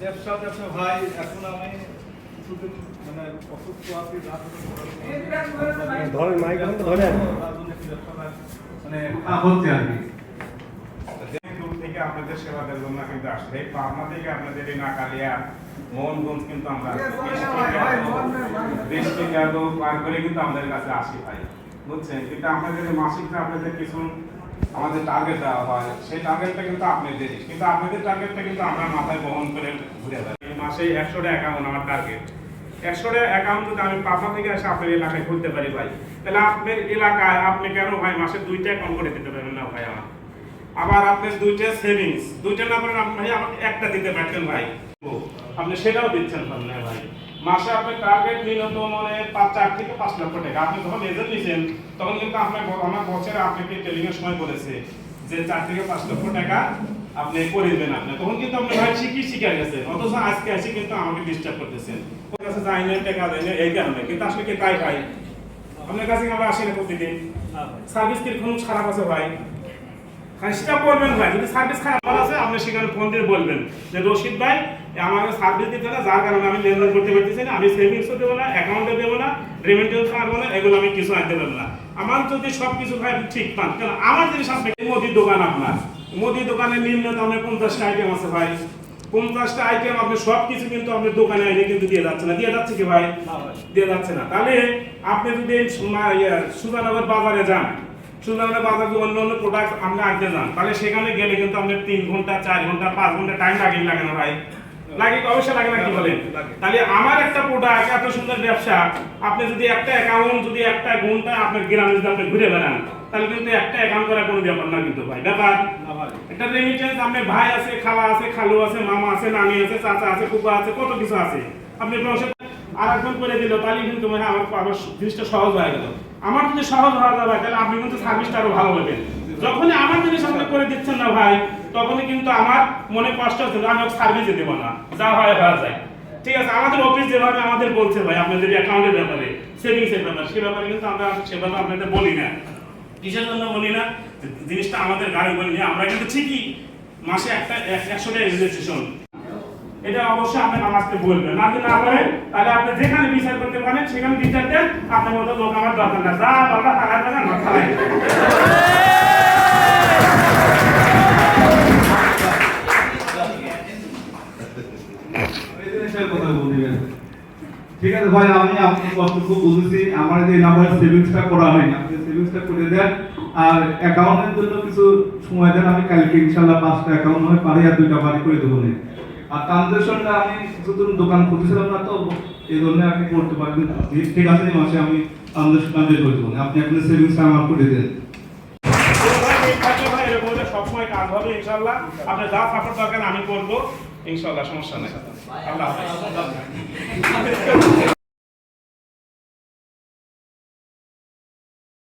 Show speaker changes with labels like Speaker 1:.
Speaker 1: ব্যবসা ব্যবসা ভাই এখন আমি কিছুদিন মানে অসুস্থ আছি
Speaker 2: মাইক
Speaker 1: মানে
Speaker 3: হচ্ছে আর কি।
Speaker 4: থেকে আপনাদের সেবা দেওয়ার জন্য কিন্তু আসছে। এই পাবনা থেকে আপনাদের এই নাকালিয়া মোহনগঞ্জ কিন্তু আমরা বৃষ্টি গেল পার করে কিন্তু আমাদের কাছে আসি ভাই। বুঝছেন? কিন্তু আপনাদের মাসিকটা আপনাদের কিছু আমাদের টার্গেট দেওয়া হয়। সেই টার্গেটটা কিন্তু আপনাদেরই কিন্তু আপনাদের টার্গেটটা কিন্তু আমরা মাথায় বহন করে ঘুরে বেড়াই। এই মাসে একশোটা অ্যাকাউন্ট আমার টার্গেট একশোটা অ্যাকাউন্ট যদি আমি পাবনা থেকে এসে আপনার এলাকায় খুলতে পারি ভাই, তাহলে আপনার এলাকায় আপনি কেন ভাই মাসে দুইটা অ্যাকাউন্ট করে দিতে পারবেন না ভাই আমার? আবার আপনার দুইটা সেভিংস দুইটা না পারেন আপনি আমাকে একটা দিতে পারতেন ভাই। আপনি সেটাও দিচ্ছেন না ভাই। মাসে আপনার টার্গেট নিয়ত মানে পাঁচ চার থেকে পাঁচ লক্ষ টাকা। আপনি যখন এজেন্ট নিয়েছেন তখন কিন্তু আপনার আমার বছরে আপনাকে ট্রেনিং এর সময় বলেছে যে চার থেকে পাঁচ লক্ষ টাকা আপনি করে দেবেন আপনি। তখন কিন্তু আপনি ভাই ঠিকই শিখে গেছেন অথচ আজকে এসে কিন্তু আমাকে ডিস্টার্ব করতেছেন। ওর কাছে যাই না টাকা দেয় না এই কারণে। কিন্তু আসলে কি তাই ভাই? আপনার কাছে আমরা আসি না প্রতিদিন? সার্ভিস কীরকম খারাপ আছে ভাই? সেটা বলবেন ভাই যদি সার্ভিস খারাপ আছে আপনি সেখানে ফোন দিয়ে বলবেন। যে রশিদ ভাই আমাকে সার্ভিস দিতে না যার কারণে আমি লেনদেন করতে পারতেছি না আমি সেভিংসও দেবো না অ্যাকাউন্টে দেবো না রেমিটেন্স পারব না এগুলো আমি কিছু আনতে পারব না। আমার যদি সব কিছু ভাই ঠিক পান কেন আমার জিনিস আপনি মুদির দোকান আপনার? মুদির দোকানে নিম্নতম পঞ্চাশটা আইটেম আছে ভাই। পঞ্চাশটা আইটেম আপনি সব কিছু কিন্তু আপনার দোকানে এনে কিন্তু দিয়ে যাচ্ছে না। দিয়ে যাচ্ছে কি ভাই? দিয়ে যাচ্ছে না। তাহলে আপনি যদি ইয়ে, সুজানগর বাজারে যান সুন্দরবনের বাজার অন্য অন্য প্রোডাক্ট আপনি আনতে যান তাহলে সেখানে গেলে কিন্তু আপনি তিন ঘণ্টা চার ঘণ্টা পাঁচ ঘণ্টা টাইম লাগে লাগে না ভাই। লাগে অবশ্যই লাগে না কি বলেন? তাহলে আমার একটা প্রোডাক্ট এত সুন্দর ব্যবসা আপনি যদি একটা অ্যাকাউন্ট যদি একটা ঘণ্টা আপনার গ্রামে যদি আপনি ঘুরে বেড়ান তাহলে কিন্তু একটা অ্যাকাউন্ট করার কোনো ব্যাপার না কিন্তু ভাই ব্যাপার? একটা রেমিটেন্স আপনার ভাই আছে খালা আছে খালু আছে মামা আছে নানি আছে চাচা আছে কুকা আছে কত কিছু আছে। আপনি আর একজন করে দিল, তাহলে কিন্তু মানে আমার আমার জিনিসটা সহজ হয়ে গেল। আমার যদি সহজ হওয়া যাবে তাহলে আপনি কিন্তু সার্ভিসটা আরও ভালো পাবেন যখনই আমার জিনিস আপনি করে দিচ্ছেন না ভাই, তখনই কিন্তু আমার মনে কষ্ট হচ্ছে আমি সার্ভিসে দেবো না। যা হয় হওয়া যায়। ঠিক আছে, আমাদের অফিস যেভাবে আমাদের বলছে ভাই, আপনাদের অ্যাকাউন্টের ব্যাপারে সেভিংস এর ব্যাপারে, সে ব্যাপারে কিন্তু আমরা সেভাবে আপনাদের বলি না। কিসের জন্য বলি না? জিনিসটা আমাদের গাড়ি বলি আমরা কিন্তু ঠিকই মাসে একটা, এক- একশো টাকা রেজিস্ট্রেশন এটা অবশ্যই আপনি নামাজকে বলবেন না না বলেন তাহলে আপনি যেখানে বিচার করতে পারেন, সেখানে বিচার দেন, আপনার মতো লোক আমার দরকার না। যা দরকার টাকা দেবেন না খালাই
Speaker 3: ঠিক আছে ভাই, আমি আপনার কষ্ট বুঝেছি। আমার যে নাম্বার সেভিংসটা করা হয়নি। আপনি সেভিংসটা করে দেন। আর অ্যাকাউন্টের জন্য কিছু সময় দেন, আমি কালকে ইনশাল্লাহ পাঁচটা অ্যাকাউন্ট হয় পারি আর দুইটা বাড়ি করে দেবো নে। আর আমি দোকান না তো, এই আপনি করতে ঠিক আছে মাসে আমি আপনি আপনার সেভিংসটা আমার করে দেন।
Speaker 4: সবসময় কাজ হবে, ইনশাল্লাহ। আপনি যা সাপোর্ট দরকার আমি করব। ইনশাল্লাহ, সমস্যা নেই। আল্লাহ